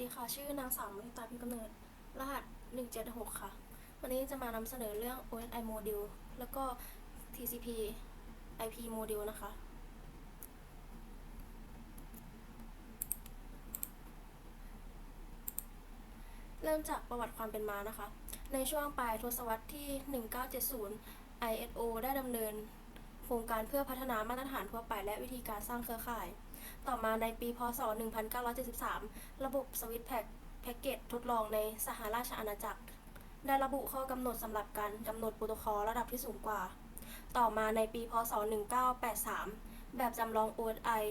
ดีค่ะ ชื่อนางสาวมณิตาพิกำเนิด รหัส 176 ค่ะ วันนี้จะมานำเสนอเรื่อง OSI Module แล้วก็ TCP IP Module นะคะ เริ่มจากประวัติความเป็นมานะคะ ในช่วงปลายทศวรรษที่ 1970 ISO ได้ดำเนินโครงการเพื่อพัฒนามาตรฐานทั่วไปและวิธีการสร้างเครือข่าย ต่อมาในปีพศ 1973 ระบบสวิตแพ็กแพ็กเกจทดลองในสหราชอาณาจักร ได้ระบุข้อกำหนดสำหรับการกำหนดโปรโตคอลระดับที่สูงกว่า ต่อมาในปีพศ 1983 แบบจำลอง OSI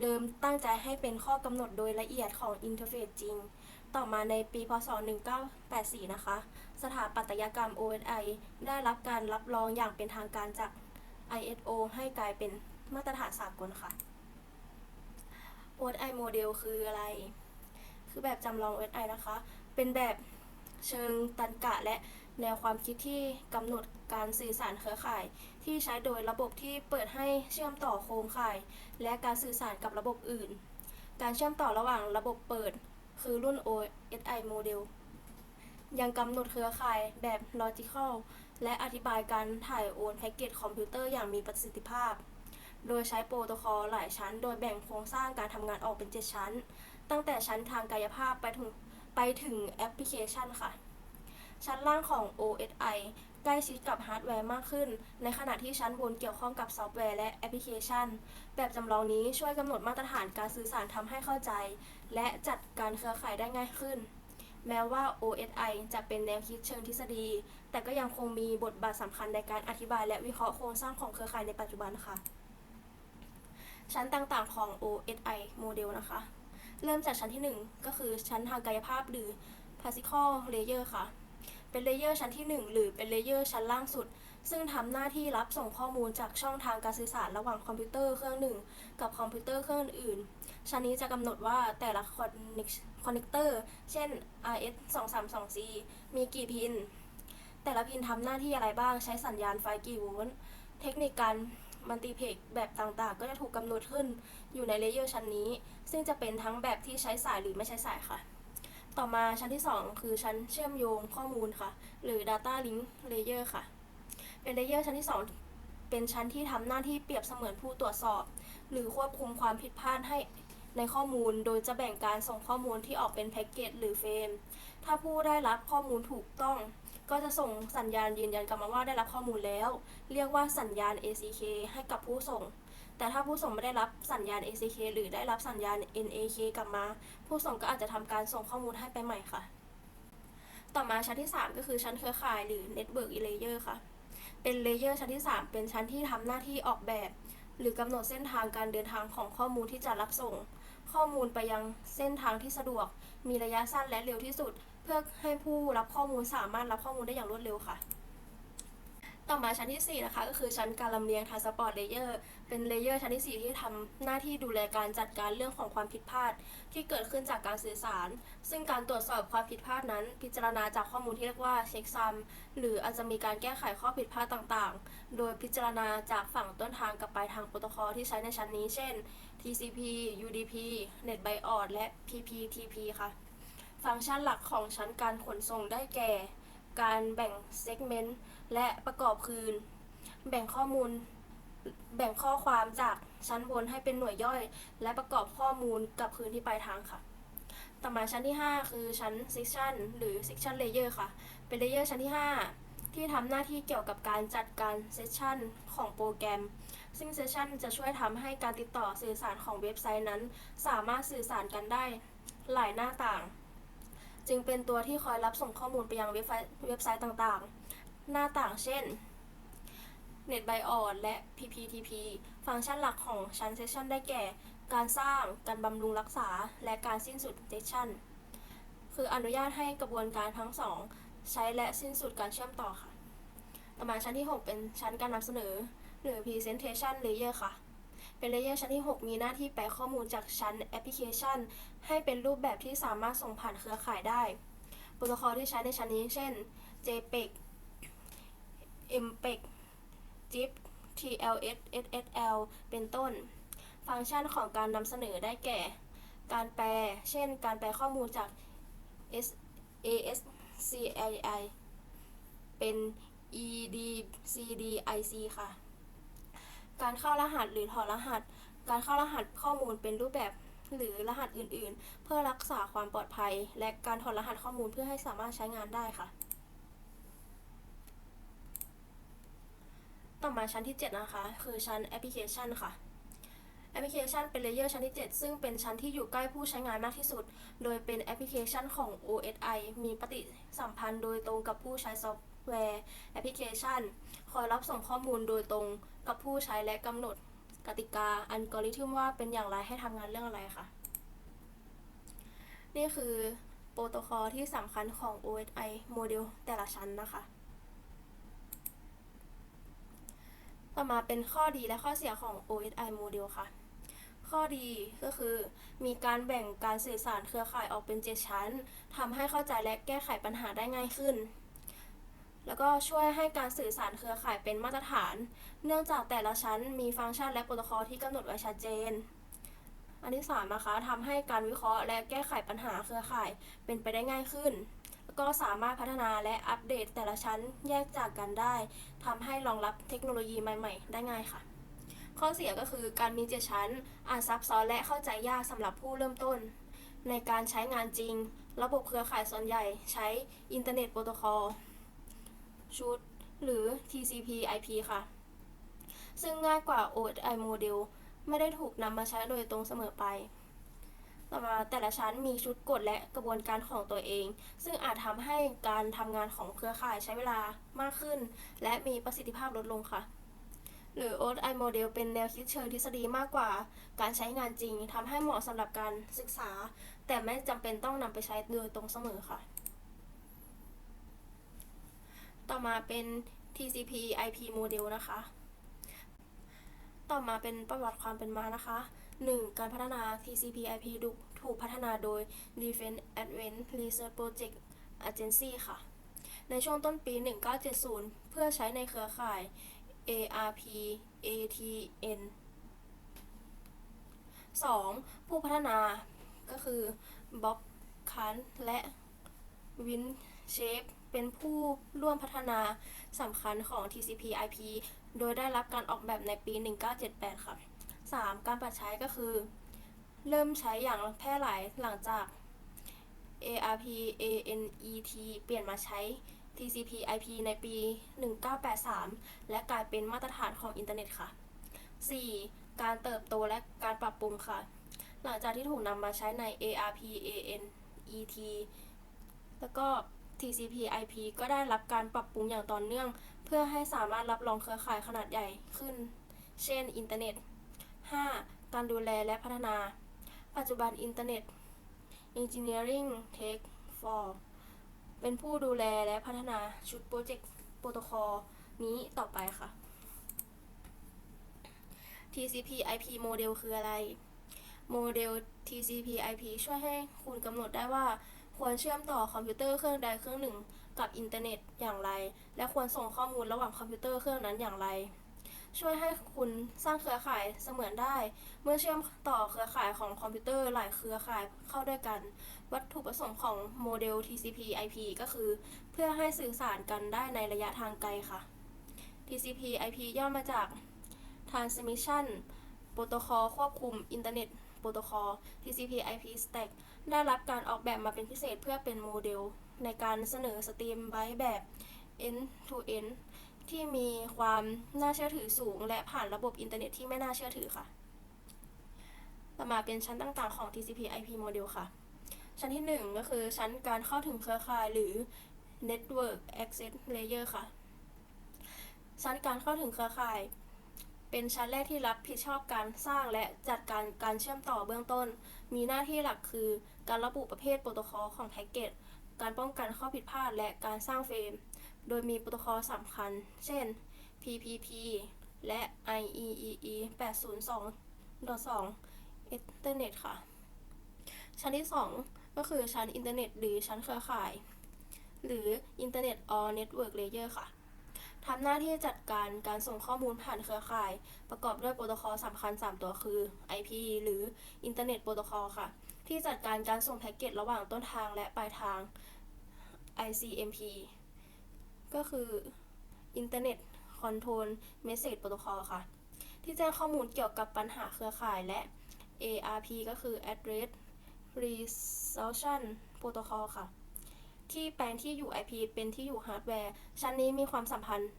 เดิมตั้งใจให้เป็นข้อกำหนดโดยละเอียดของอินเทอร์เฟซจริง ต่อมาในปีพศ 1984 นะคะ สถาปัตยกรรม OSI ได้รับการรับรองอย่างเป็นทางการจาก ISO ให้กลายเป็นมาตรฐานสากลค่ะ OSI Model คืออะไร คือแบบจำลอง OSI นะคะ เป็นแบบเชิงตันกะและแนวความคิดที่กำหนดการสื่อสารเครือข่าย ที่ใช้โดยระบบที่เปิดให้เชื่อมต่อโครงข่าย และการสื่อสารกับระบบอื่น การเชื่อมต่อระหว่างระบบเปิด คือรุ่น OSI Model ยังกำหนดเครือข่ายแบบ Logical และอธิบายการถ่ายโอนแพ็กเกจคอมพิวเตอร์อย่างมีประสิทธิภาพ โดยใช้โปรโตคอลหลายชั้น โดยแบ่งโครงสร้างการทำงานออกเป็น 7 ชั้น ตั้งแต่ชั้นทางกายภาพไปถึงไปถึงแอปพลิเคชันค่ะ ชั้นล่างของ OSI ใกล้ชิดกับฮาร์ดแวร์มากขึ้น ในขณะที่ชั้นบนเกี่ยวข้องกับซอฟต์แวร์และแอปพลิเคชัน แบบจำลองนี้ช่วยกำหนดมาตรฐานการสื่อสารทำให้เข้าใจ และจัดการเครือข่ายได้ง่ายขึ้น แม้ว่า OSI จะเป็นแนวคิดเชิงทฤษฎี แต่ก็ยังคงมีบทบาทสำคัญในการอธิบายและวิเคราะห์โครงสร้างของเครือข่ายในปัจจุบันค่ะ ชั้นต่างๆของ OSI Model นะคะ เริ่มจากชั้นที่ 1 ก็คือชั้นทางกายภาพหรือ Physical Layer ค่ะ เป็นเลเยอร์ชั้นที่ 1 หรือเป็นเลเยอร์ชั้นล่างสุด ซึ่งทำหน้าที่รับส่งข้อมูลจากช่องทางการสื่อสารระหว่างคอมพิวเตอร์เครื่องหนึ่ง กับคอมพิวเตอร์เครื่องอื่น ชั้นนี้จะกำหนดว่าแต่ละคอนเนคเตอร์ เช่น RS 2 3 2 C มีกี่พิน แต่ละพินทำหน้าที่อะไรบ้าง ใช้สัญญาณไฟกี่โวลต์ เทคนิคการ มัลติเพกแบบต่างๆ ก็จะถูกกำหนดขึ้นอยู่ในเลเยอร์ชั้นนี้ ซึ่งจะเป็นทั้งแบบที่ใช้สายหรือไม่ใช้สายค่ะ ต่อมาชั้นที่ 2 คือชั้นเชื่อมโยงข้อมูลค่ะ หรือ Data Link Layer ค่ะ เป็นเลเยอร์ชั้นที่ 2 เป็นชั้นที่ทำหน้าที่เปรียบเสมือนผู้ตรวจสอบ หรือควบคุมความผิดพลาดให้ในข้อมูลโดยจะแบ่งการส่งข้อมูลที่ออกเป็นแพ็กเกจหรือเฟรม ถ้าผู้ได้รับข้อมูลถูกต้อง ก็จะส่งสัญญาณยืนยันกลับมาว่าได้รับข้อมูลแล้ว เรียกว่าสัญญาณ ACK ให้กับผู้ส่ง แต่ถ้าผู้ส่งไม่ได้รับสัญญาณ ACK หรือได้รับสัญญาณ NAK กลับมา ผู้ส่งก็อาจจะทำการส่งข้อมูลให้ไปใหม่ค่ะ ต่อมาชั้นที่ 3 ก็คือชั้นเครือข่ายหรือ Network Layer ค่ะ เป็นเลเยอร์ชั้นที่ 3 เป็นชั้นที่ทำหน้าที่ออกแบบ หรือกำหนดเส้นทางการเดินทางของข้อมูลที่จะรับส่งข้อมูลไปยังเส้นทางที่สะดวก มีระยะสั้นและเร็วที่สุด พื่อให้ผู้รับข้อมูลสามารถรับข้อมูลได้อย่างรวดเร็วค่ะ ต่อมาชั้นที่ 4 นะคะ ก็คือชั้นการลำเลียง Transport Layer เป็นเลเยอร์ชั้นที่ 4 ที่ทำหน้าที่ดูแลการจัดการเรื่องของความผิดพลาด ที่เกิดขึ้นจากการสื่อสาร ซึ่งการตรวจสอบความผิดพลาดนั้น พิจารณาจากข้อมูลที่เรียกว่าเช็คซัมหรืออาจจะมีการแก้ไขข้อผิดพลาดต่างๆ โดยพิจารณาจากฝั่งต้นทางกับปลายทางโปรโตคอลที่ใช้ในชั้นนี้ เช่น TCP UDP NetBIOS และ PPTP ค่ะ ฟังก์ชันหลักของชั้นการขนส่งได้แก่ การแบ่งเซกเมนต์และประกอบคืน แบ่งข้อมูล แบ่งข้อความจากชั้นบนให้เป็นหน่วยย่อย และประกอบข้อมูลกับคืนที่ปลายทางค่ะต่อมาชั้นที่ 5 คือชั้น section หรือ section layer ค่ะ เป็นเลเยอร์ชั้นที่ 5 ที่ทำหน้าที่เกี่ยวกับการจัดการ session ของโปรแกรม ซึ่ง session จะช่วยทำให้การติดต่อสื่อสารของเว็บไซต์นั้น สามารถสื่อสารกันได้หลายหน้าต่าง จึงเป็นตัวที่คอยรับส่งข้อมูลไปยังเว็บไซต์เว็บไซต์ต่างๆ หน้าต่างเช่น NetBIOS และ PPTP ฟังก์ชันหลักของชั้น Session ได้แก่ การสร้าง การบำรุงรักษา และการสิ้นสุด Session คืออนุญาตให้กระบวนการทั้งสองใช้และสิ้นสุดการเชื่อมต่อค่ะ ต่อมาชั้นที่ 6 เป็นชั้นการนำเสนอหรือ Presentation Layer ค่ะ เป็นเลเยอร์ชั้นที่ 6 มีหน้าที่แปลข้อมูลจากชั้นแอปพลิเคชัน ให้เป็นรูปแบบที่สามารถส่งผ่านเครือข่ายได้ โปรโตคอลที่ใช้ในชั้นนี้ เช่น JPEG MPEG ZIP TLS SSL เป็นต้น ฟังก์ชันของการนำเสนอได้แก่ การแปล เช่น การแปลข้อมูลจาก ASCII เป็น EDCDIC ค่ะ การเข้ารหัสหรือถอดรหัส การเข้ารหัสข้อมูลเป็นรูปแบบหรือรหัสอื่น ๆ เพื่อรักษาความปลอดภัย และการถอดรหัสข้อมูลเพื่อให้สามารถใช้งานได้ค่ะ ต่อมาชั้นที่ 7 นะคะ คือชั้นแอปพลิเคชันค่ะแอปพลิเคชันเป็นเลเยอร์ชั้นที่ 7 ซึ่งเป็นชั้นที่อยู่ใกล้ผู้ใช้งานมากที่สุด โดยเป็นแอปพลิเคชันของ OSI มีปฏิสัมพันธ์โดยตรงกับผู้ใช้ซอฟต์ แวร์แอปพลิเคชัน คอยรับส่งข้อมูลโดยตรงกับผู้ใช้และกำหนดกติกาอัลกอริทึมว่าเป็นอย่างไรให้ทำงานเรื่องอะไรค่ะ นี่คือโปรโตคอลที่สำคัญของ OSI โมเดลแต่ละชั้นนะคะ ต่อมาเป็นข้อดีและข้อเสียของ OSI โมเดลค่ะ ข้อดีก็คือ มีการแบ่งการสื่อสารเครือข่ายออกเป็น 7 ชั้นทำให้เข้าใจและแก้ไขปัญหาได้ง่ายขึ้น แล้วก็ช่วยให้การสื่อสารเครือข่ายเป็นมาตรฐาน เนื่องจากแต่ละชั้นมีฟังก์ชันและโปรโตคอลที่กำหนดไว้ชัดเจน อันที่3นะคะทำให้การวิเคราะห์และแก้ไขปัญหาเครือข่ายเป็นไปได้ง่ายขึ้น แล้วก็สามารถพัฒนาและอัปเดตแต่ละชั้นแยกจากกันได้ทำให้รองรับเทคโนโลยีใหม่ ๆ ได้ง่ายค่ะข้อเสียก็คือการมีเจ็ดชั้นอาจซับซ้อนและเข้าใจยากสำหรับผู้เริ่มต้น ในการใช้งานจริง ระบบเครือข่ายส่วนใหญ่ใช้อินเทอร์เน็ตโปรโตคอล ชุด หรือ TCP/IP ค่ะ ซึ่งง่ายกว่า OSI โมเดลไม่ได้ถูกนำมาใช้โดยตรงเสมอไป ต่อมาแต่ละชั้นมีชุดกฎและกระบวนการของตัวเอง ซึ่งอาจทำให้การทำงานของเครือข่ายใช้เวลามากขึ้น และมีประสิทธิภาพลดลงค่ะหรือ OSI โมเดลเป็นแนวคิดเชิงทฤษฎีมากกว่า การใช้งานจริงทำให้เหมาะสำหรับการศึกษา แต่ไม่จำเป็นต้องนำไปใช้โดยตรงเสมอค่ะ ต่อมาเป็น TCP/IP โมเดลนะคะ ต่อมาเป็นประวัติความเป็นมานะคะ 1. การพัฒนา TCP/IP ถูกถูกพัฒนาโดย Defense Advanced Research Project Agency ค่ะ ในช่วงต้นปี 1970 เพื่อใช้ในเครือข่าย ARP ATN 2. ผู้พัฒนาก็คือ บ๊อบคันและวินเชฟ เป็นผู้ร่วมพัฒนาสำคัญของ TCP/IP โดยได้รับการออกแบบในปี 1978 ค่ะ 3. การปัดใช้ก็คือ เริ่มใช้อย่างแพร่หลายหลังจาก ARP ANET เปลี่ยนมาใช้ TCP/IP ในปี 1983 และกลายเป็นมาตรฐานของอินเทอร์เน็ตค่ะ 4. การเติบโตและการปรับปรุงค่ะ หลังจากที่ถูกนำมาใช้ใน ARP ANET แล้วก็ TCP/IP ก็ได้รับการปรับปรุงอย่างต่อเนื่อง เพื่อให้สามารถรับรองเครือข่ายขนาดใหญ่ขึ้น เช่น อินเทอร์เน็ต 5. การดูแลและพัฒนา ปัจจุบันอินเทอร์เน็ต Engineering Tech for เป็นผู้ดูแลและพัฒนาชุดโปรเจกต์โปรโตคอลนี้ต่อไปค่ะ TCP/IP โมเดลคืออะไร โมเดล TCP/IP ช่วยให้คุณกำหนดได้ว่า ควรเชื่อมต่อคอมพิวเตอร์เครื่องใดเครื่องหนึ่ง กับอินเทอร์เน็ตอย่างไร และควรส่งข้อมูลระหว่างคอมพิวเตอร์เครื่องนั้นอย่างไร ช่วยให้คุณสร้างเครือข่ายเสมือนได้ เมื่อเชื่อมต่อเครือข่ายของคอมพิวเตอร์หลายเครือข่ายเข้าด้วยกัน วัตถุประสงค์ของโมเดล TCP/IP ก็คือ เพื่อให้สื่อสารกันได้ในระยะทางไกลค่ะ TCP/IP ย่อมาจาก Transmission Protocol ควบคุมอินเทอร์เน็ต โปรโตคอล TCP/IP Stack ได้รับการออกแบบมาเป็นพิเศษเพื่อเป็นโมเดล ในการเสนอสตรีมไบแบบ end to end ที่มีความน่าเชื่อถือสูง และผ่านระบบอินเทอร์เน็ตที่ไม่น่าเชื่อถือค่ะ ต่อมาเป็นชั้นต่างๆของ TCP/IP โมเดลค่ะ ชั้นที่ 1 ก็คือชั้นการเข้าถึงเครือข่ายหรือ Network Access Layer ค่ะ ชั้นการเข้าถึงเครือข่าย เป็นชั้นแรกที่รับผิดชอบการสร้างและจัดการการเชื่อมต่อเบื้องต้น มีหน้าที่หลักคือการระบุประเภทโปรโตคอลของแพ็กเกจ การป้องกันข้อผิดพลาดและการสร้างเฟรม โดยมีโปรโตคอลสำคัญ เช่น PPP และ IEEE 802.2 Ethernet ค่ะ ชั้นที่ 2 ก็คือชั้นอินเทอร์เน็ตหรือชั้นเครือข่าย หรือ Internet or Network Layer ค่ะ ทำหน้าที่จัดการการส่งข้อมูลผ่านเครือข่าย ประกอบด้วยโปรโตคอลสำคัญ 3 ตัวคือ IP หรือ Internet Protocol ค่ะ ที่จัดการการส่งแพ็กเกจระหว่างต้นทางและปลายทาง ICMP ก็คือ Internet Control Message Protocol ค่ะ ที่แจ้งข้อมูลเกี่ยวกับปัญหาเครือข่ายและ ARP ก็คือ Address Resolution Protocol ค่ะ ที่แปลงที่อยู่ IP เป็นที่อยู่ฮาร์ดแวร์ชั้นนี้มีความสัมพันธ์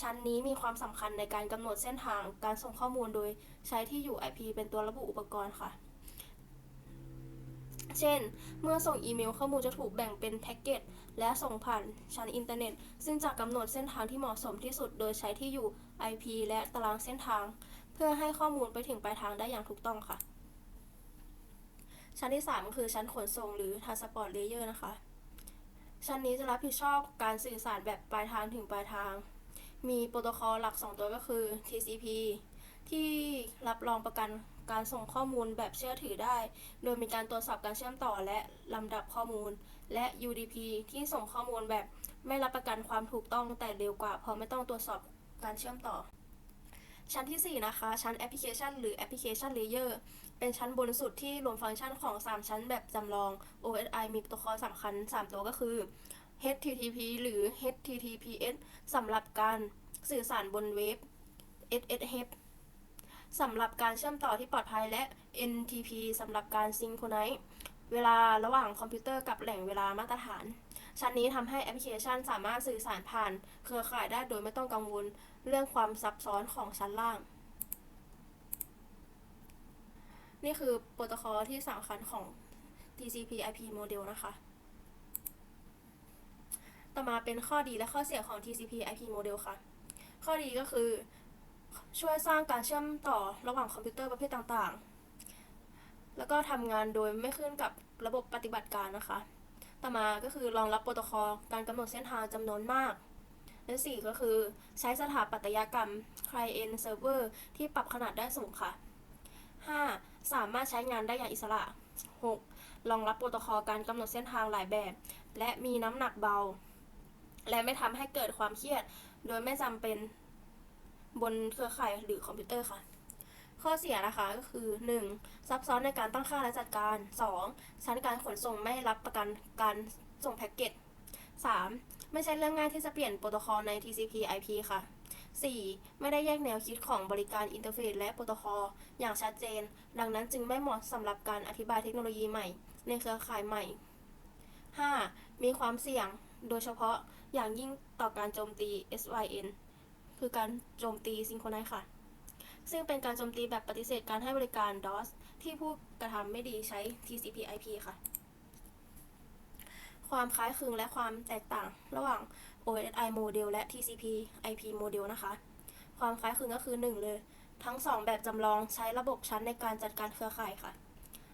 ชั้นนี้มีความสำคัญในการกำหนดเส้นทางการส่งข้อมูลโดยใช้ที่อยู่ IP เป็นตัวระบุอุปกรณ์ค่ะ เช่น เมื่อส่งอีเมลข้อมูลจะถูกแบ่งเป็นแพ็กเกจและส่งผ่านชั้นอินเทอร์เน็ต ซึ่งจะกำหนดเส้นทางที่เหมาะสมที่สุด โดยใช้ที่อยู่ IP และตารางเส้นทาง เพื่อให้ข้อมูลไปถึงปลายทางได้อย่างถูกต้องค่ะ ชั้นที่ 3 คือชั้นขนส่งหรือ Transport Layer นะคะ ชั้นนี้จะรับผิดชอบการสื่อสารแบบปลายทางถึงปลายทาง มีโปรโตคอลหลัก 2 ตัวก็คือ TCP ที่รับรองประกันการส่งข้อมูลแบบเชื่อถือได้ โดยมีการตรวจสอบการเชื่อมต่อและลำดับข้อมูล และ UDP ที่ส่งข้อมูลแบบไม่รับประกันความถูกต้องแต่เร็วกว่าเพราะไม่ต้องตรวจสอบการเชื่อมต่อ ชั้นทีสี่4 นะคะ ชั้นแอปพลิเคชันหรือแอปพลิเคชันเลเยอร์ เป็นชั้นบนสุดที่รวมฟังก์ชันของ 3 ชั้นแบบจำลอง OSI มีโปรโตคอลสำคัญ 3 ตัวก็คือ HTTP หรือ HTTPS สำหรับการสื่อสารบนเว็บ SSH สำหรับการเชื่อมต่อที่ปลอดภัยและ NTP สำหรับการซิงโครไนซ์เวลาระหว่างคอมพิวเตอร์กับแหล่งเวลามาตรฐาน ชั้นนี้ทำให้แอปพลิเคชันสามารถสื่อสารผ่าน เครือข่ายได้โดยไม่ต้องกังวลเรื่องความซับซ้อนของชั้นล่าง นี่คือโปรโตคอลที่สำคัญของ TCP/IP โมเดลนะคะ ต่อมาเป็นข้อดีและข้อเสียของ TCP/IP โมเดลค่ะ ข้อดีก็คือช่วยสร้างการเชื่อมต่อระหว่างคอมพิวเตอร์ประเภทต่างๆ แล้วก็ทำงานโดยไม่ขึ้นกับระบบปฏิบัติการนะคะ ต่อมาก็คือรองรับโปรโตคอลการกำหนดเส้นทางจำนวนมากและสี่ก็คือใช้สถาปัตยกรรม Client Server ที่ปรับขนาดได้สูงค่ะ 5. สามารถใช้งานได้อย่างอิสระ 6. รองรับโปรโตคอลการกำหนดเส้นทางหลายแบบ และมีน้ำหนักเบา และไม่ทำให้เกิดความเครียด โดยไม่จำเป็นบนเครือข่ายหรือคอมพิวเตอร์ค่ะ ข้อเสียนะคะก็คือ 1. ซับซ้อนในการตั้งค่าและจัดการ 2. ชั้นการขนส่งไม่รับประกันการส่งแพ็กเกจ 3. ไม่ใช่เรื่องง่ายที่จะเปลี่ยนโปรโตคอลใน TCP/IP ค่ะ 4. ไม่ได้แยกแนวคิดของบริการอินเทอร์เฟซและโปรโตคอลอย่างชัดเจน ดังนั้นจึงไม่เหมาะสำหรับการอธิบายเทคโนโลยีใหม่ ในเครือข่ายใหม่ 5. มีความเสี่ยง โดยเฉพาะอย่างยิ่งต่อการโจมตี SYN คือการโจมตีซิงโครไนซ์ค่ะ ซึ่งเป็นการโจมตีแบบปฏิเสธการให้บริการ DOS ที่ผู้กระทำไม่ดีใช้ TCP/IP ค่ะ ความคล้ายคลึงและความแตกต่างระหว่าง OSI โมเดลและ TCP/IP โมเดลนะคะ ความคล้ายคลึงก็คือ 1 เลย ทั้ง 2 แบบจำลองใช้ระบบชั้นในการจัดการเครือข่ายค่ะ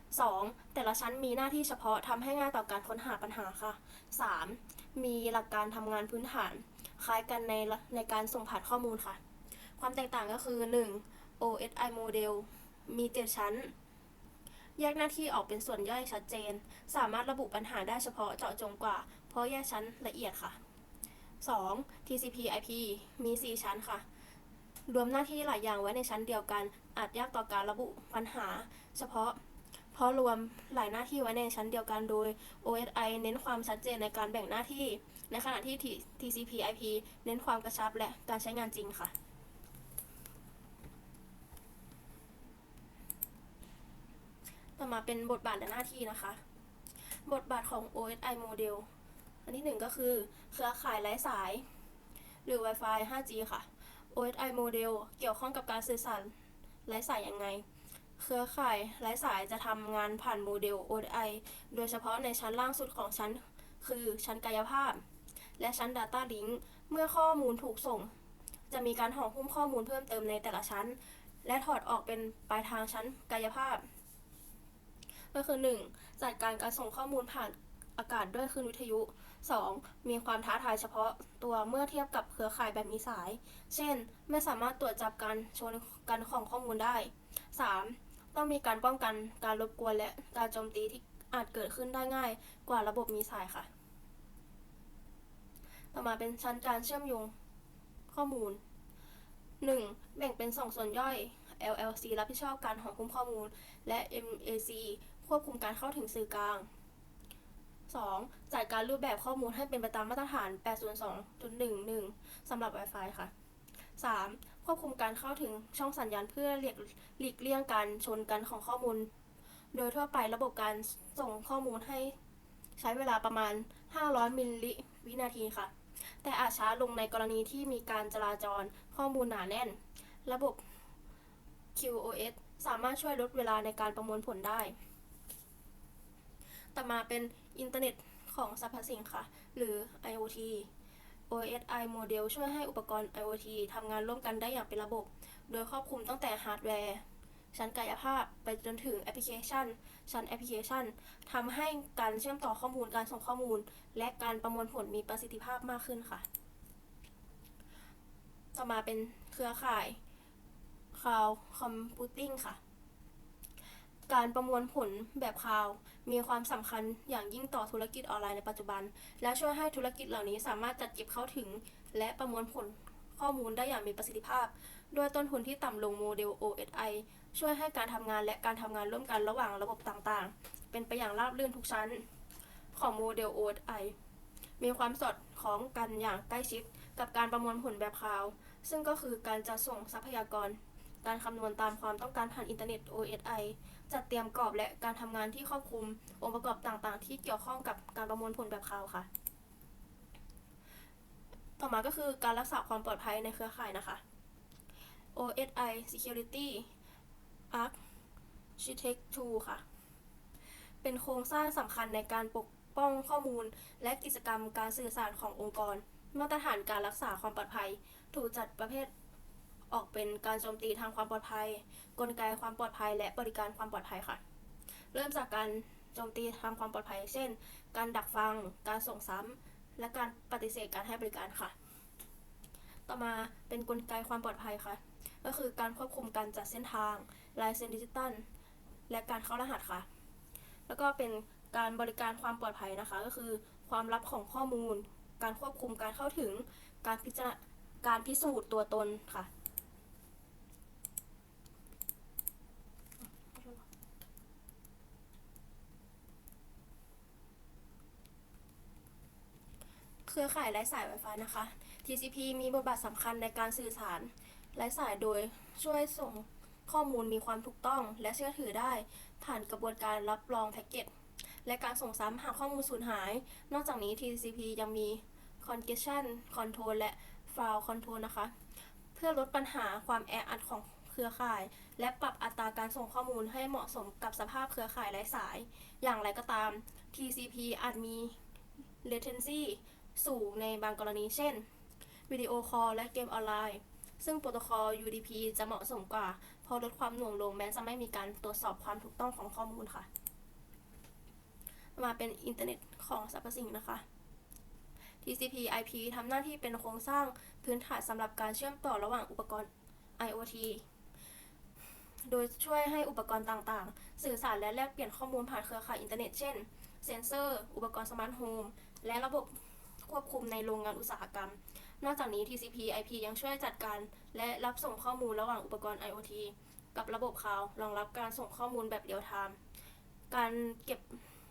2. แต่ละชั้นมีหน้าที่เฉพาะทำให้ง่ายต่อการค้นหาปัญหาค่ะ 3. มีหลักการทำงานพื้นฐาน คล้ายกันในในการส่งผ่านข้อมูลค่ะ ความแตกต่างก็คือ 1. OSI โมเดลมี 7 ชั้น แยกหน้าที่ออกเป็นส่วนย่อยชัดเจน สามารถระบุปัญหาได้เฉพาะเจาะจงกว่า เพราะแยกชั้นละเอียดค่ะ 2. TCP/IP มี 4 ชั้นค่ะ รวมหน้าที่หลายอย่างไว้ในชั้นเดียวกัน อาจยากต่อการระบุปัญหา เฉพาะ เพราะรวมหลายหน้าที่ไว้ในชั้นเดียวกันโดย OSI เน้นความชัดเจนในการแบ่งหน้าที่ ในขณะที่ TCP/IP เน้นความกระชับและการใช้งานจริงค่ะต่อมาเป็นบทบาทและหน้าที่นะคะ บทบาทของ OSI โมเดล อันที่หนึ่งก็คือ เครือข่ายไร้สาย หรือ Wi-Fi 5G ค่ะ OSI โมเดลเกี่ยวข้องกับการสื่อสารไร้สายยังไง เครือข่ายไร้สายจะทำงานผ่านโมเดล OSI โดยเฉพาะในชั้นล่างสุดของชั้น คือชั้นกายภาพ และชั้น Data Link เมื่อข้อมูลถูกส่ง จะมีการห่อหุ้มข้อมูลเพิ่มเติมในแต่ละชั้น และถอดออกเป็นปลายทางชั้นกายภาพ ก็คือ 1. จัดการการส่งข้อมูลผ่านอากาศด้วยคลื่นวิทยุ 2. มีความท้าทายเฉพาะตัวเมื่อเทียบกับเครือข่ายแบบมีสาย เช่น ไม่สามารถตรวจจับการชนกันของข้อมูลได้ 3. ต้องมีการป้องกันการรบกวนและการโจมตีที่อาจเกิดขึ้นได้ง่ายกว่าระบบมีสายค่ะ ต่อมาเป็นชั้นการเชื่อมโยงข้อมูล 1. แบ่งเป็น 2 ส่วนย่อย LLC รับผิดชอบการห่อหุ้มข้อมูล และ MAC ควบคุมการเข้าถึงสื่อกลาง 2. จัดการรูปแบบข้อมูลให้เป็นไปตามมาตรฐาน 802.11 สำหรับ Wi-Fi ค่ะ 3. ควบคุมการเข้าถึงช่องสัญญาณเพื่อหลีกหลีกเลี่ยงการชนกันของข้อมูล โดยทั่วไประบบการส่งข้อมูลให้ใช้เวลาประมาณ 500 มิลลิวินาทีค่ะ แต่อาจช้าลงในกรณีที่มีการจราจรข้อมูลหนาแน่น ระบบ QoS สามารถช่วยลดเวลาในการประมวลผลได้ ต่อมาเป็น อินเทอร์เน็ตของสรรพสิ่งค่ะ หรือ IoT OSI โมเดลช่วยให้อุปกรณ์ IoT ทำงานร่วมกันได้อย่างเป็นระบบ โดยครอบคลุมตั้งแต่ฮาร์ดแวร์ ชั้นกายภาพไปจนถึงแอปพลิเคชัน ชั้นแอปพลิเคชันทำให้การเชื่อมต่อข้อมูลการส่งข้อมูล และการประมวลผลมีประสิทธิภาพมากขึ้นค่ะ ต่อมาเป็นเครือข่าย Cloud Computing ค่ะ การประมวลผลแบบคลาวด์มีความสำคัญอย่างยิ่งต่อธุรกิจออนไลน์ในปัจจุบัน และช่วยให้ธุรกิจเหล่านี้สามารถจัดเก็บเข้าถึง และประมวลผลข้อมูลได้อย่างมีประสิทธิภาพ ด้วยต้นทุนที่ต่ำลงโมเดล OSI ช่วยให้การทำงานและการทำงานร่วมกันระหว่างระบบต่างๆ เป็นไปอย่างราบรื่นทุกชั้น ของโมเดล OSI มีความสอดคล้องกันอย่างใกล้ชิดกับการประมวลผลแบบคลาวด์ซึ่งก็คือการจัดส่งทรัพยากร การคำนวณตามความต้องการผ่านอินเทอร์เน็ต OSI จัดเตรียมกรอบและการทำงานที่ครอบคลุมองค์ประกอบต่างๆ ที่เกี่ยวข้องกับการประมวลผลแบบคลาวค่ะ ต่อมาก็คือการรักษาความปลอดภัยในเครือข่ายนะคะ OSI Security Architecture ค่ะ เป็นโครงสร้างสำคัญในการปกป้องข้อมูล และกิจกรรมการสื่อสารขององค์กร มาตรฐานการรักษาความปลอดภัย ถูกจัดประเภท ออกเป็นการโจมตีทางความปลอดภัย กลไกความปลอดภัย และบริการความปลอดภัยค่ะ เริ่มจากการโจมตีทางความปลอดภัย เช่น การดักฟัง การส่งซ้ำและการปฏิเสธการให้บริการค่ะ ต่อมาเป็นกลไกความปลอดภัยค่ะ ก็คือการควบคุมการจัดเส้นทาง ลายเซ็นดิจิตอลและการเข้ารหัสค่ะ แล้วก็เป็นการบริการความปลอดภัยนะคะ ก็คือความลับของข้อมูล การควบคุมการเข้าถึง การพิจารการพิสูจน์ตัวตนค่ะ เค รือข่ายไร้สาย Wi-Fi นะคะ TCP มีบทบาทสำคัญในการสื่อสารไร้สายโดยช่วยส่งข้อมูลมีความถูกต้อง และเชื่อถือได้ ผ่านกระบวนการรับรองแพ็กเกจและการส่งซ้ำหากข้อมูลสูญหาย นอกจากนี้ TCP ยังมี Congestion Control และ File Control นะคะ เพื่อลดปัญหาความแออัดของเครือข่าย และปรับอัตราการส่งข้อมูลให้เหมาะสมกับสภาพเครือข่ายไร้สาย อย่างไรก็ตาม TCP อาจมี latency สูงในบางกรณีเช่นวิดีโอคอลและเกมออนไลน์ ซึ่งโปรโตคอล UDP จะเหมาะสมกว่าเพราะลดความหน่วงลงแม้จะไม่มีการตรวจสอบความถูกต้องของข้อมูลค่ะ มาเป็นอินเทอร์เน็ตของสรรพสิ่งนะคะ TCP IP ทำหน้าที่เป็นโครงสร้างพื้นฐานสำหรับการเชื่อมต่อระหว่างอุปกรณ์ IoT โดยช่วยให้อุปกรณ์ต่างๆ สื่อสารและแลกเปลี่ยนข้อมูลผ่านเครือข่ายอินเทอร์เน็ต เช่น เซ็นเซอร์ อุปกรณ์สมาร์ทโฮม และระบบ ควบคุมในโรงงานอุตสาหกรรม นอกจากนี้ TCP IP ยังช่วยจัดการและรับส่งข้อมูลระหว่างอุปกรณ์ IoT กับระบบคลาวรองรับการส่งข้อมูลแบบเรียลไทม์การเก็บ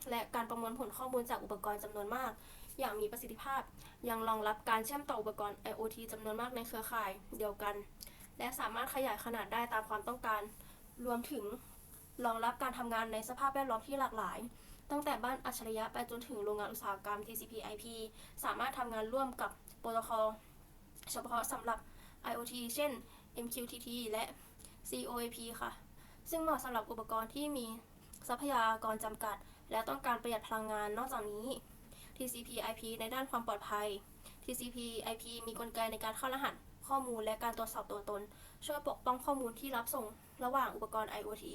และการประมวลผลข้อมูลจากอุปกรณ์จำนวนมาก อย่างมีประสิทธิภาพ ยังรองรับการเชื่อมต่ออุปกรณ์ IoT จำนวนมากในเครือข่ายเดียวกัน และสามารถขยายขนาดได้ตามความต้องการ รวมถึงรองรับการทำงานในสภาพแวดล้อมที่หลากหลาย ตั้งแต่บ้านอัจฉริยะไปจนถึงโรงงานอุตสาหกรรม TCP IP สามารถทำงานร่วมกับโปรโตคอลเฉพาะสำหรับ IoT เช่น MQTT และ COAP ค่ะ ซึ่งเหมาะสำหรับอุปกรณ์ที่มีทรัพยากรจำกัด และต้องการประหยัดพลังงาน นอกจากนี้ TCP IP ในด้านความปลอดภัย TCP IP มีกลไกในการเข้ารหัสข้อมูลและการตรวจสอบตัวตน ช่วยปกป้องข้อมูลที่รับส่งระหว่างอุปกรณ์ IoT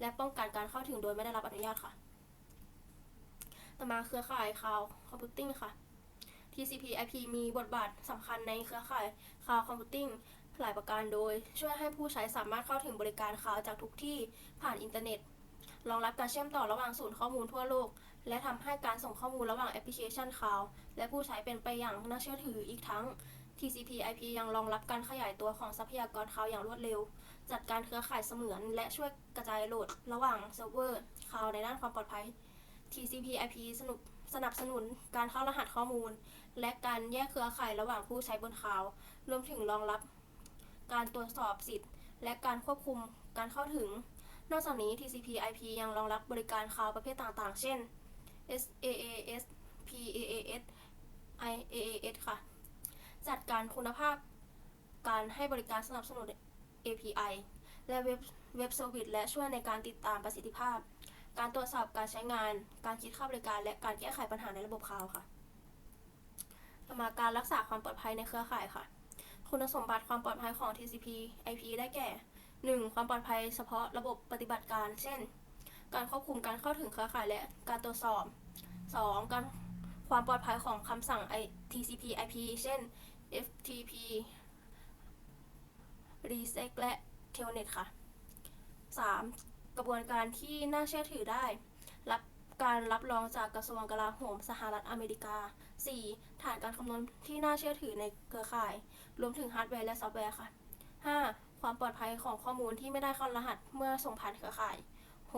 และป้องกันการเข้าถึงโดยไม่ได้รับอนุญาตค่ะ ต่อมาเครือข่าย Cloud Computing ค่ะ TCP IP มีบทบาทสำคัญในเครือข่าย Cloud Computing หลายประการโดย ช่วยให้ผู้ใช้สามารถเข้าถึงบริการคลาวจากทุกที่ผ่านอินเทอร์เน็ต รองรับการเชื่อมต่อระหว่างศูนย์ข้อมูลทั่วโลก และทำให้การส่งข้อมูลระหว่างแอปพลิเคชันคลาว และผู้ใช้เป็นไปอย่างน่าเชื่อถืออีกทั้ง TCP IP ยังรองรับการขยายตัวของทรัพยากรคลาวอย่างรวดเร็ว จัดการเครือข่ายเสมือน และช่วยกระจายโหลดระหว่างเซิร์ฟเวอร์คลาวในด้านความปลอดภัย TCP/IP สนุบสนับสนุนการเข้ารหัสข้อมูล และการแยกเครือข่ายระหว่างผู้ใช้บนคลาวด์รวมถึงรองรับการตรวจสอบสิทธิ์ และการควบคุมการเข้าถึง นอกจากนี้ TCP/IP ยังรองรับบริการคลาวด์ประเภทต่างๆ เช่น SaaS PaaS IaaS ค่ะ จัดการคุณภาพการให้บริการสนับสนุน API และเว็บเว็บเซอร์วิสและช่วยในการติดตามประสิทธิภาพ การตรวจสอบการใช้งาน การคิดค่าบริการ และการแก้ไขปัญหาในระบบคลาวด์ค่ะ ต่อมาการรักษาความปลอดภัยในเครือข่ายค่ะ คุณสมบัติความปลอดภัยของ TCP/IP ได้แก่ 1. ความปลอดภัยเฉพาะระบบปฏิบัติการ เช่น การควบคุมการเข้าถึงเครือข่ายและการตรวจสอบ 2. การความปลอดภัยของคำสั่ง TCP/IP เช่น FTP RESET และ Telnet ค่ะ 3. กระบวนการที่น่าเชื่อถือได้ รับการรับรองจากกระทรวงกลาโหมสหรัฐอเมริกา 4. ฐานการคำนวณที่น่าเชื่อถือในเครือข่าย รวมถึงฮาร์ดแวร์และซอฟต์แวร์ค่ะ 5. ความปลอดภัยของข้อมูลที่ไม่ได้เข้ารหัสเมื่อส่งผ่านเครือข่าย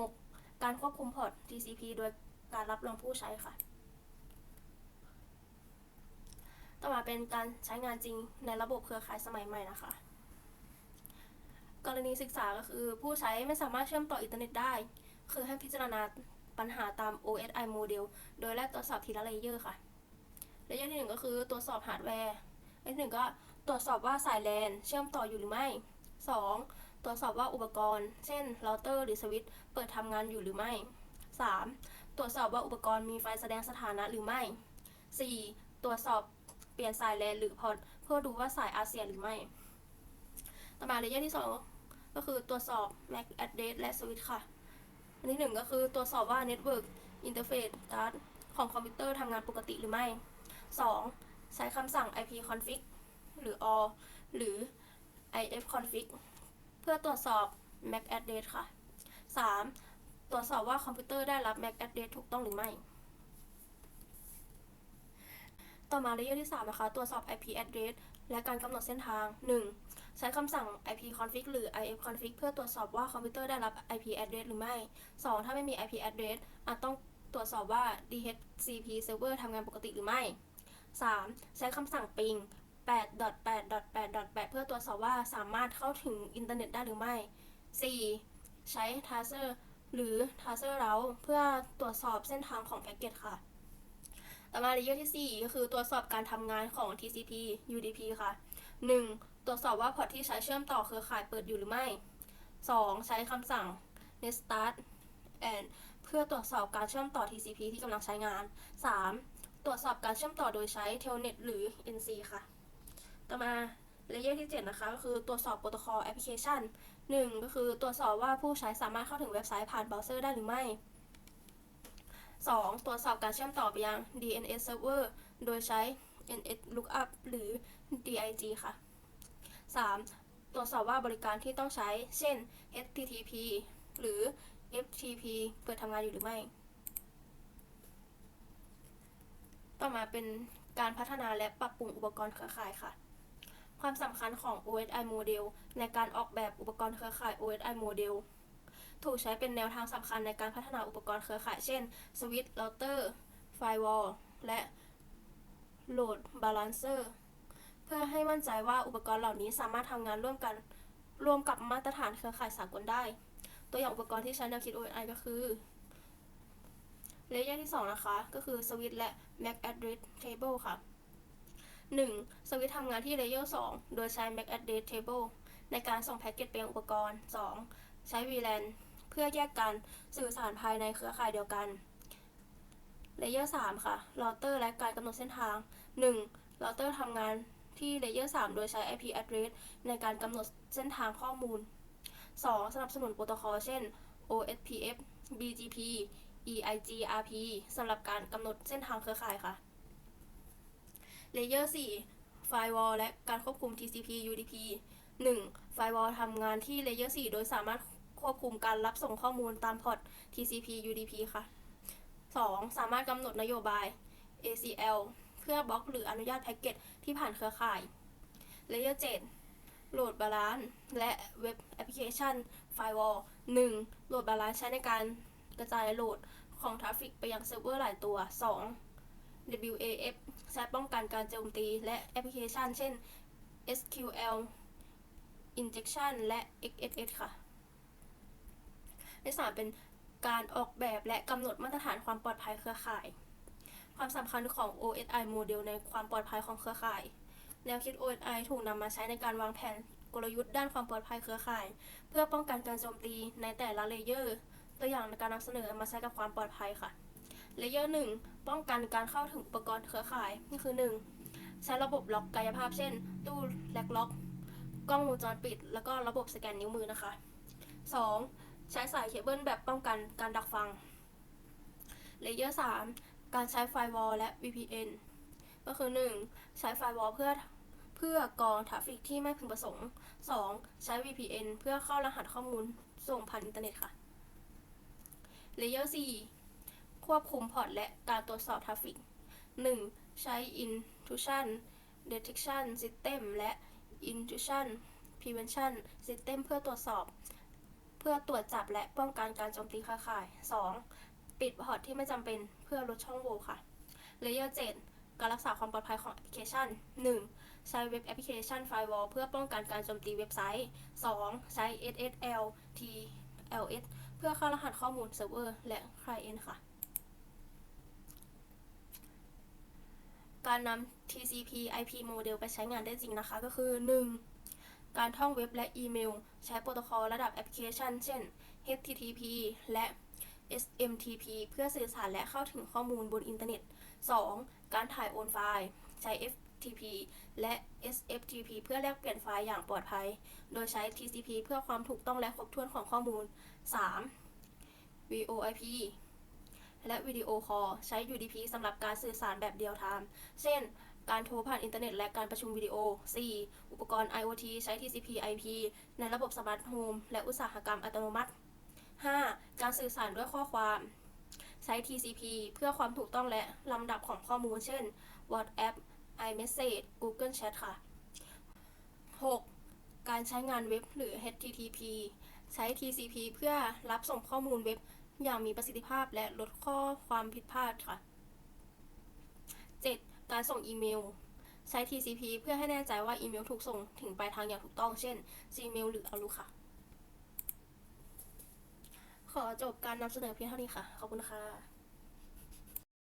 6. การควบคุมพอร์ต TCP โดยการรับรองผู้ใช้ค่ะ ต่อมาเป็นการใช้งานจริงในระบบเครือข่ายสมัยใหม่นะคะ กรณีศึกษาก็คือ ผู้ใช้ไม่สามารถเชื่อมต่ออินเทอร์เน็ตได้ คือให้พิจารณาปัญหาตาม OSI โมเดลโดยแรกตรวจสอบทีละเลเยอร์ค่ะเลเยอร์ที่หนึ่งก็คือตรวจสอบฮาร์ดแวร์เลเยอร์หนึ่งก็ตรวจสอบว่าสายแลนเชื่อมต่ออยู่หรือไม่ 2. ตรวจสอบว่าอุปกรณ์ เช่นเราเตอร์หรือสวิตช์เปิดทำงานอยู่หรือไม่ 3. ตรวจสอบว่าอุปกรณ์มีไฟแสดงสถานะหรือไม่ 4. ตรวจสอบเปลี่ยนสายแลนหรือพอร์ตเพื่อดูว่าสายอาเซียนหรือไม่ ต่อมาเลเยอร์ที่ 2 ก็คือตรวจสอบ MAC address และ switch ค่ะ อันที่หนึ่งก็คือตรวจสอบว่า Network Interface Card ของคอมพิวเตอร์ทำงานปกติหรือไม่ 2. ใช้คำสั่ง IP config หรือ or หรือ if config เพื่อตรวจสอบ MAC address ค่ะ 3. ตรวจสอบว่าคอมพิวเตอร์ได้รับ MAC address ถูกต้องหรือไม่ ต่อมาเลเยอร์ที่ 3 นะคะ ตรวจสอบ IP address และการกำหนดเส้นทาง 1. ใช้คำสั่ง IP config หรือ if config เพื่อตรวจสอบว่าคอมพิวเตอร์ได้รับ IP address หรือไม่ 2. ถ้าไม่มี IP address อาจต้องตรวจสอบว่า DHCP server ทำงานปกติหรือไม่ 3. ใช้คำสั่ง ping 8.8.8.8 เพื่อตรวจสอบว่าสามารถเข้าถึงอินเทอร์เน็ตได้หรือไม่ 4. ใช้ tracer หรือ tracer route เพื่อตรวจสอบเส้นทางของแพ็กเกจค่ะ ต่อมาเลเยอร์ที่ 4 ก็คือตรวจสอบการทำงานของ TCP UDP ค่ะ 1. ตรวจสอบว่าพอร์ตที่ใช้เชื่อมต่อเครือข่ายเปิดอยู่หรือไม่ 2. ใช้คำสั่ง netstart and เพื่อตรวจสอบการเชื่อมต่อ TCP ที่กำลังใช้งาน 3. ตรวจสอบการเชื่อมต่อโดยใช้ Telnet หรือ NC ค่ะ ต่อมาเลเยอร์ที่ 7 นะคะ ก็คือตรวจสอบโปรโตคอลแอปพลิเคชัน 1. ก็คือตรวจสอบว่าผู้ใช้สามารถเข้าถึงเว็บไซต์ผ่านเบราว์เซอร์ได้หรือไม่ 2. ตรวจสอบการเชื่อมต่อไปยัง DNS server โดยใช้ NS lookup หรือ DIG ค่ะ 3. ตรวจสอบว่าบริการที่ต้องใช้ เช่น HTTP หรือ FTP เปิดทำงานอยู่หรือไม่ ต่อมาเป็นการพัฒนาและปรับปรุงอุปกรณ์เครือข่ายค่ะ ความสำคัญของ OSI โมเดลในการออกแบบอุปกรณ์เครือข่าย OSI โมเดลถูกใช้เป็นแนวทางสำคัญในการพัฒนาอุปกรณ์เครือข่าย เช่น สวิตช์ เราเตอร์ ไฟวอลและโหลดบาลานเซอร์ เพื่อให้มั่นใจว่าอุปกรณ์เหล่านี้สามารถทำงานร่วมกันร่วมกับมาตรฐานเครือข่ายสากลได้ ตัวอย่างอุปกรณ์ที่ใช้แนวคิด OSI ก็คือเลเยอร์ที่ 2 นะคะ ก็คือสวิตและ MAC address table ค่ะ 1. สวิตทำงานที่เลเยอร์2โดยใช้ MAC address table ในการส่งแพ็กเกจไปยังอุปกรณ์ 2. ใช้ VLAN เพื่อแยกการสื่อสารภายในเครือข่ายเดียวกันเลเยอร์3ค่ะ เราเตอร์และการกำหนดเส้นทาง 1. เราเตอร์ทำงาน ที่เลเยอร์3โดยใช้ IP address ในการกำหนดเส้นทางข้อมูล 2. สนับสนุนโปรโตคอลเช่น OSPF BGP EIGRP สำหรับการกำหนดเส้นทางเครือข่ายค่ะเลเยอร์4 Firewall และการควบคุม TCP UDP 1. Firewall ทำงานที่เลเยอร์4โดยสามารถควบคุมการรับส่งข้อมูลตามพอร์ต TCP UDP ค่ะ 2. สามารถกำหนดนโยบาย ACL พื่อบล็อกหรืออนุญาตแพ็กเกจที่ผ่านเครือข่ายเลเยอร์7โหลดบาลานซ์และเว็บแอปพลิเคชัน Firewall 1. โหลดบาลานซ์ใช้ในการกระจายโหลดของทราฟฟิกไปยังเซิร์ฟเวอร์หลายตัว 2. WAF ใช้ป้องกันการโจมตีและแอปพลิเคชัน เช่น SQL injection และ XSS ค่ะที่สามเป็นการออกแบบและกำหนดมาตรฐานความปลอดภัยเครือข่าย ความสำคัญของ OSI โมเดลในความปลอดภัยของเครือข่าย แนวคิด OSI ถูกนำมาใช้ในการวางแผนกลยุทธ์ด้านความปลอดภัยเครือข่าย เพื่อป้องกันการโจมตีในแต่ละเลเยอร์ ตัวอย่างในการนำเสนอมาใช้กับความปลอดภัยค่ะ เลเยอร์หนึ่งป้องกันการเข้าถึงอุปกรณ์เครือข่ายนี่คือ 1. ใช้ระบบล็อกกายภาพเช่น ตู้แลกล็อก กล้องวงจรปิด แล้วก็ระบบสแกนนิ้วมือนะคะ 2. ใช้สายเคเบิลแบบป้องกันการดักฟัง เลเยอร์ 3 การใช้ไฟวอลและ VPN ก็คือ 1. ใช้ไฟวอลเพื่อเพื่อกรองทราฟฟิกที่ไม่พึงประสงค์ 2. ใช้ VPN เพื่อเข้ารหัสข้อมูลส่งผ่านอินเทอร์เน็ตค่ะเลเยอร์4ควบคุมพอร์ตและการตรวจสอบทราฟฟิก 1. ใช้ Intrusion Detection System และ Intrusion Prevention System เพื่อตรวจสอบ เพื่อตรวจจับและป้องกันการโจมตีเครือข่าย 2. ปิดพอร์ตที่ไม่จำเป็นเพื่อลดช่องโหว่ค่ะเลเยอร์7การรักษาความปลอดภัยของแอปพลิเคชัน 1. ใช้เว็บแอปพลิเคชัน Firewall เพื่อป้องกันการโจมตีเว็บไซต์ 2. ใช้ SSL TLS เพื่อเข้ารหัสข้อมูลเซิร์ฟเวอร์และ Client ค่ะ การนำ TCP IP โมเดลไปใช้งานได้จริงนะคะ ก็คือ 1. การท่องเว็บและอีเมล ใช้โปรโตคอลระดับแอปพลิเคชัน เช่น HTTP และ SMTP เพื่อสื่อสารและเข้าถึงข้อมูลบนอินเทอร์เน็ต 2. การถ่ายโอนไฟล์ ใช้ FTP และ SFTP เพื่อแลกเปลี่ยนไฟล์อย่างปลอดภัย โดยใช้ TCP เพื่อความถูกต้องและครบถ้วนของข้อมูล 3. VoIP และวิดีโอคอลใช้ UDP สำหรับการสื่อสารแบบเดียวไทม์เช่น การโทรผ่านอินเทอร์เน็ตและการประชุมวิดีโอ 4. อุปกรณ์ IoT ใช้ TCP IP ในระบบสมาร์ทโฮมและอุตสาหกรรมอัตโนมัติ 5. การสื่อสารด้วยข้อความใช้ TCP เพื่อความถูกต้องและลำดับของข้อมูล เช่น WhatsApp iMessage Google Chat ค่ะ 6. การใช้งานเว็บหรือ HTTP ใช้ TCP เพื่อรับส่งข้อมูลเว็บอย่างมีประสิทธิภาพและลดข้อความผิดพลาดค่ะ 7. การส่งอีเมล ใช้ TCP เพื่อให้แน่ใจว่าอีเมลถูกส่งถึงปลายทางอย่างถูกต้อง เช่น Gmail หรือ Outlook ค่ะ อจบการนำเสนอเพียงเท่านี้ค่ะ ขอบคุณค่ะ